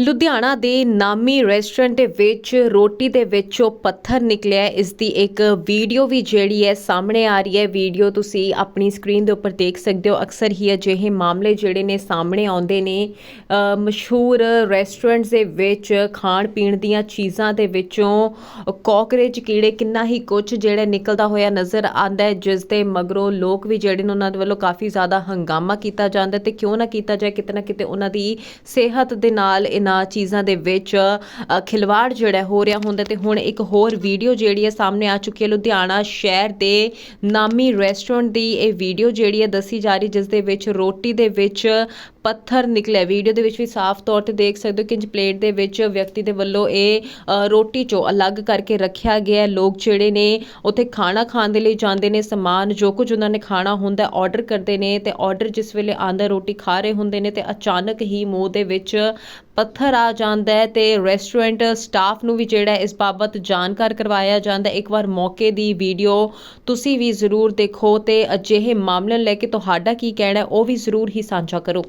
ਲੁਧਿਆਣਾ ਦੇ ਨਾਮੀ ਰੈਸਟੋਰੈਂਟ ਦੇ ਵਿੱਚ ਰੋਟੀ ਦੇ ਵਿੱਚੋਂ ਪੱਥਰ ਨਿਕਲਿਆ ਇਸ ਦੀ ਇੱਕ ਵੀਡੀਓ ਵੀ ਜਿਹੜੀ ਹੈ, ਸਾਹਮਣੇ ਆ ਰਹੀ ਹੈ। ਵੀਡੀਓ ਤੁਸੀਂ ਆਪਣੀ ਸਕਰੀਨ ਦੇ ਉੱਪਰ ਦੇਖ ਸਕਦੇ ਹੋ। ਅਕਸਰ ਹੀ ਅਜਿਹੇ ਮਾਮਲੇ ਜਿਹੜੇ ਨੇ ਸਾਹਮਣੇ ਆਉਂਦੇ ਨੇ। ਮਸ਼ਹੂਰ ਰੈਸਟੋਰੈਂਟਸ ਦੇ ਵਿੱਚ ਖਾਣ ਪੀਣ ਦੀਆਂ ਚੀਜ਼ਾਂ ਦੇ ਵਿੱਚੋਂ ਕਾਕਰੇਜ ਕੀੜੇ ਕਿੰਨਾ ਹੀ ਕੁਝ ਜਿਹੜਾ ਨਿਕਲਦਾ ਹੋਇਆ ਨਜ਼ਰ ਆਉਂਦਾ ਹੈ, ਜਿਸ ਦੇ ਮਗਰੋਂ ਲੋਕ ਵੀ ਜਿਹੜੇ ਨੇ ਉਹਨਾਂ ਦੇ ਵੱਲੋਂ ਕਾਫੀ ਜ਼ਿਆਦਾ ਹੰਗਾਮਾ ਕੀਤਾ ਜਾਂਦਾ ਹੈ ਤੇ ਕਿਉਂ ਨਾ ਕੀਤਾ ਜਾਏ, ਕਿਤੇ ਨਾ ਕਿਤੇ ਉਹਨਾਂ ਦੀ ਸਿਹਤ ਦੇ ਨਾਲ ਇਹਨਾਂ ਚੀਜ਼ਾਂ ਦੇ ਵਿੱਚ ਖਿਲਵਾੜ ਜਿਹੜਾ ਹੋ ਰਿਹਾ ਹੁੰਦਾ ਤੇ ਹੁਣ ਇੱਕ ਹੋਰ ਵੀਡੀਓ ਜਿਹੜੀ ਹੈ ਸਾਹਮਣੇ ਆ ਚੁੱਕੀ ਹੈ ਲੁਧਿਆਣਾ ਸ਼ਹਿਰ ਦੇ ਨਾਮੀ ਰੈਸਟੋਰੈਂਟ ਦੀ। ਇਹ ਵੀਡੀਓ ਜਿਹੜੀ ਹੈ ਦੱਸੀ ਜਾ ਰਹੀ ਜਿਸ ਦੇ ਵਿੱਚ ਰੋਟੀ ਦੇ ਵਿੱਚ ਪੱਥਰ ਨਿਕਲਿਆ ਵੀਡੀਓ ਦੇ ਵਿੱਚ ਵੀ ਸਾਫ਼ ਤੌਰ ਤੇ ਦੇਖ ਸਕਦੇ ਹੋ ਕਿ ਇੰਜ ਪਲੇਟ ਦੇ ਵਿੱਚ ਵਿਅਕਤੀ ਦੇ ਵੱਲੋਂ ਇਹ ਰੋਟੀ ਚੋਂ ਅਲੱਗ ਕਰਕੇ ਰੱਖਿਆ ਗਿਆ ਲੋਕ ਜਿਹੜੇ ਨੇ ਉੱਥੇ ਖਾਣਾ ਖਾਣ ਦੇ ਲਈ ਜਾਂਦੇ ਨੇ, ਸਮਾਨ ਜੋ ਕੁਝ ਉਹਨਾਂ ਨੇ ਖਾਣਾ ਹੁੰਦਾ ਆਰਡਰ ਕਰਦੇ ਨੇ ਤੇ ਆਰਡਰ ਜਿਸ ਵੇਲੇ ਆਂਦਾ ਰੋਟੀ ਖਾ ਰਹੇ ਹੁੰਦੇ ਨੇ ਤੇ ਅਚਾਨਕ ਹੀ ਮੂੰਹ ਦੇ ਵਿੱਚ ਪੱਥਰ ਆ ਜਾਂਦਾ ਹੈ ਤੇ ਰੈਸਟੋਰੈਂਟ ਸਟਾਫ ਨੂੰ ਵੀ ਜਿਹੜਾ ਇਸ ਬਾਬਤ ਜਾਣਕਾਰ ਕਰਵਾਇਆ ਜਾਂਦਾ ਇੱਕ ਵਾਰ ਮੌਕੇ ਦੀ ਵੀਡੀਓ ਤੁਸੀਂ ਵੀ ਜ਼ਰੂਰ ਦੇਖੋ ਤੇ ਅਜਿਹੇ ਮਾਮਲੇ ਨੂੰ ਲੈ ਕੇ ਤੁਹਾਡਾ ਕੀ ਕਹਿਣਾ ਉਹ ਵੀ ਜ਼ਰੂਰ ਹੀ ਸਾਂਝਾ ਕਰੋ।